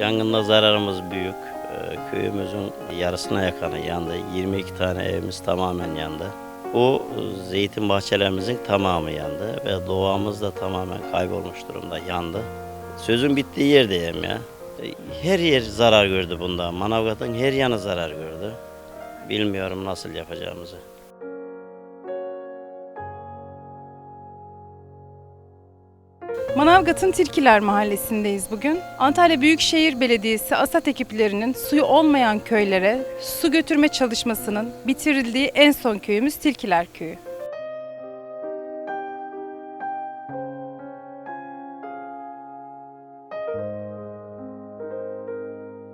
Yangında zararımız büyük. Ee, Köyümüzün yarısına yakını yandı. 22 tane evimiz tamamen yandı. E, zeytin bahçelerimizin tamamı yandı ve doğamız da tamamen kaybolmuş durumda yandı. Sözün bittiği yerdeyim ya. E, Her yer zarar gördü bunda. Manavgat'ın her yanı zarar gördü. Bilmiyorum nasıl yapacağımızı. Manavgat'ın Tilkiler Mahallesi'ndeyiz bugün. Antalya Büyükşehir Belediyesi ASAT ekiplerinin suyu olmayan köylere su götürme çalışmasının bitirildiği en son köyümüz Tilkiler Köyü.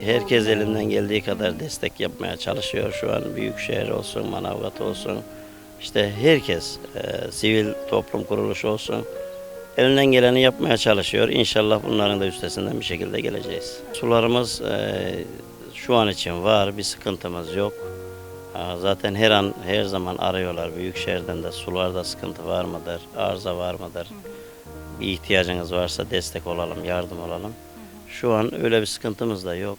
Herkes elinden geldiği kadar destek yapmaya çalışıyor. Şu an Büyükşehir olsun, Manavgat olsun. İşte herkes, e, sivil toplum kuruluşu olsun. Elinden geleni yapmaya çalışıyor. İnşallah bunların da üstesinden bir şekilde geleceğiz. Sularımız e, şu an için var, bir sıkıntımız yok. Aa, Zaten her an, her zaman arıyorlar. Büyükşehir'den de sularda sıkıntı var mıdır, arıza var mıdır? Bir ihtiyacınız varsa destek olalım, yardım olalım. Şu an öyle bir sıkıntımız da yok.